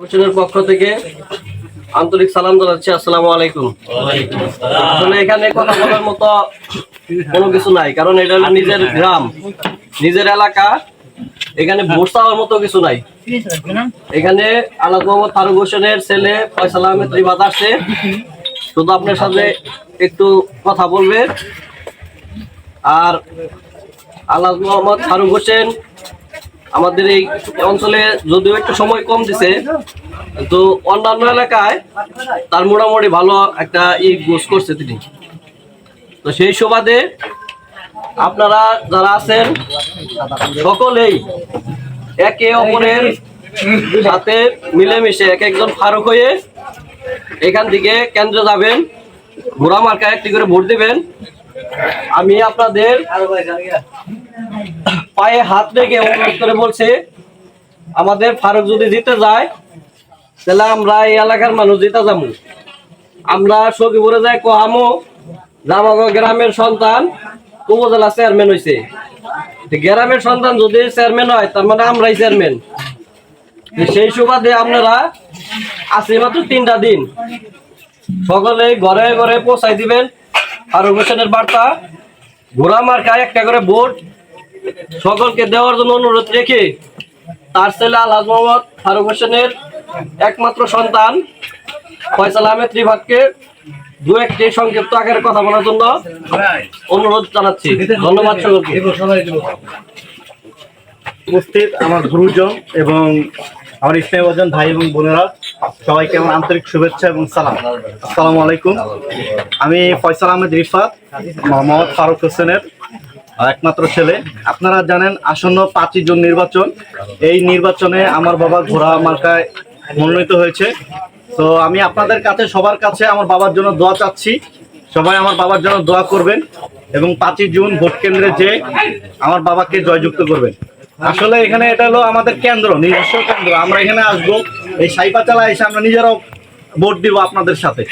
হোসেনের পক্ষ থেকে আন্তরিক সালাম জানাচ্ছি, আসসালামু আলাইকুম। আসলে এখানে কথা বলার মতো কোনো কিছু নাই, কারণ এটা হলো নিজের গ্রাম, নিজের এলাকা, এখানে ভোট চাওয়ার মতো কিছু নাই। এখানে আলাদ মোহাম্মদ ফারুক হোসেনের ছেলে ফয়সাল আহমেদ রিবাদ আসছে। শুধু আপনার সাথে একটু কথা বলবে। আর আলাদ মোহাম্মদ ফারুক হোসেন আমাদের এই অঞ্চলে যদিও একটু সময় কম দিছে, কিন্তু অন্যান্য এলাকায় তার মোটামুটি ভালো একটা ই গোস করছে তিনি। তো সেই সুবাদে আপনারা যারা আছেন, সকলেই একে অপরের সাথে মিলেমিশে এক একজন ফারুক হয়ে এখান থেকে কেন্দ্রে যাবেন, ঘোড়া মার্কা একটি করে ভোট দেবেন। আমি আপনাদের পায়ে হাত রেখে অনুরোধ করে বলছে, আমাদের ফারুক যদি জিতে যায়, তাহলে আমরা এই এলাকার মানুষ জিতে যাব। আমরা সখীপুরে যাই কহামো জামাগো গ্রামের সন্তান, উপজেলা চেয়ারম্যান হয়েছে গ্রামের সন্তান যদি চেয়ারম্যান হয়, তার মানে আমরাই চেয়ারম্যান। সেই সুবাদে আপনারা আছি মাত্র তিনটা দিন। সকলে ঘরে ঘরে পৌঁছাই দিবেন। ফারুক হোসেনের বার্তা, ঘোড়া মার্কায় একটা করে ভোট। সকলকে দেওয়ার জন্য অনুরোধ রেখে তার ছেলে আলহাজ মোহাম্মদ ফারুক হোসেনের একমাত্র সন্তান ফয়সাল আহমেদ ত্রিভাগকে দু একটি সংক্ষিপ্ত আকারে কথা বলার জন্য অনুরোধ জানাচ্ছি। ধন্যবাদ সকলকে। উপস্থিত আমার গুরুজন এবং আমার ইসলামী ভাই এবং বোনেরা, সবাইকে আমার আন্তরিক শুভেচ্ছা এবং সালাম। আসসালামু আলাইকুম। আমি ফয়সাল আহমেদ রিফাত মোহাম্মদ ফারুক হোসেনের একমাত্র ছেলে। আপনারা জানেন আসন্ন পাঁচই জুন নির্বাচন। এই নির্বাচনে আমার বাবা ঘোড়া মার্কায় মনোনীত হয়েছে। তো আমি আপনাদের কাছে, সবার কাছে আমার বাবার জন্য দোয়া চাচ্ছি। সবাই আমার বাবার জন্য দোয়া করবেন এবং পাঁচই জুন ভোট কেন্দ্রে যে আমার বাবাকে জয়যুক্ত করবেন। আসলে এখানে এটা হলো আমাদের কেন্দ্র, নিজস্ব কেন্দ্র। আমরা এখানে আসব, এই সাইপাচালা এসে আমরা নিজেরাও ভোট দিব আপনাদের সাথে।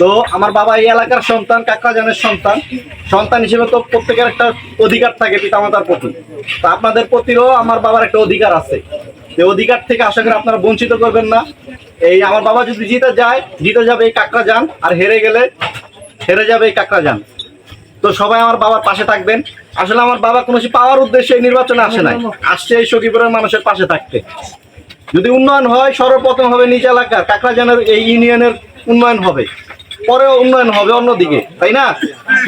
তো আমার বাবা এই এলাকার সন্তান কাকাজানের সন্তান। সন্তান হিসেবে তো প্রত্যেকের একটা অধিকার থাকে পিতামাতার প্রতি। তো আপনাদের প্রতিও আমার বাবার একটা অধিকার আছে। এই অধিকার থেকে আশা করি আপনারা বঞ্চিত করবেন না। এই আমার বাবা যদি জিতে যায়, জিতে যাবে এই কাকড়া যান, আর হেরে গেলে হেরে যাবে এই কাকড়া যান। তো সবাই আমার বাবার পাশে থাকবেন। আসলে আমার বাবা কোনো পাওয়ার উদ্দেশ্যে এই নির্বাচনে আসে নাই। আসছে এই সখীপুরের মানুষের পাশে থাকতে। যদি উন্নয়ন হয় সর্বপ্রথম হবে নিজ এলাকার কাকড়াজানের এই ইউনিয়নের উন্নয়ন হবে। পরে উন্নয়ন হবে অন্যদিকে, তাই না?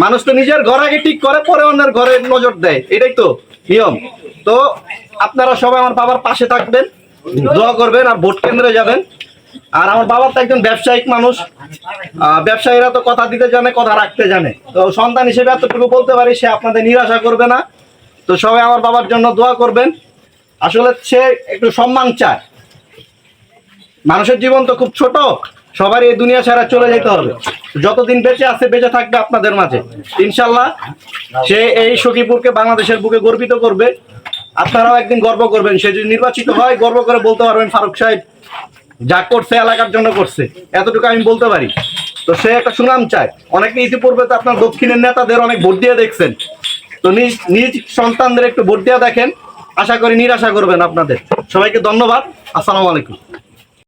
মানুষ তো নিজের ঘর আগে ঠিক করে, পরে অন্যের ঘরে নজর দেয়, এটাই তো নিয়ম। তো আপনারা সবাই আমার বাবার পাশে থাকবেন, দোয়া করবেন আর ভোট কেন্দ্রে যাবেন। আর আমার বাবা তো একজন ব্যবসায়িক মানুষ ব্যবসায়ীরা তো কথা দিতে জানে, কথা রাখতে জানে। তো সন্তান হিসেবে এতটুকু বলতে পারি, সে আপনাদের নিরাশা করবে না। তো সবাই আমার বাবার জন্য দোয়া করবেন। আসলে সে একটু সম্মান চায়। মানুষের জীবন তো খুব ছোট সবার এই দুনিয়া ছাড়া চলে যেতে হবে। যতদিন বেঁচে আছে, বেঁচে থাকবে আপনাদের মাঝে। ইনশাল্লাহ সে এই সখীপুরকে বাংলাদেশের বুকে গর্বিত করবে। আপনারাও একদিন গর্ব করবেন। সে যদি নির্বাচিত হয়, গর্ব করে বলতে পারবেন, ফারুক সাহেব যা করছে, এলাকার জন্য করছে। এতটুকু আমি বলতে পারি। তো সে একটা সুনাম চায়। অনেকে ইতিপূর্বে তো আপনার দক্ষিণের নেতাদের অনেক ভোট দিয়ে দেখছেন। তো নিজ নিজ সন্তানদের একটু ভোট দিয়ে দেখেন। আশা করি নিরাশা করবেন আপনাদের। সবাইকে ধন্যবাদ। আসসালামু আলাইকুম।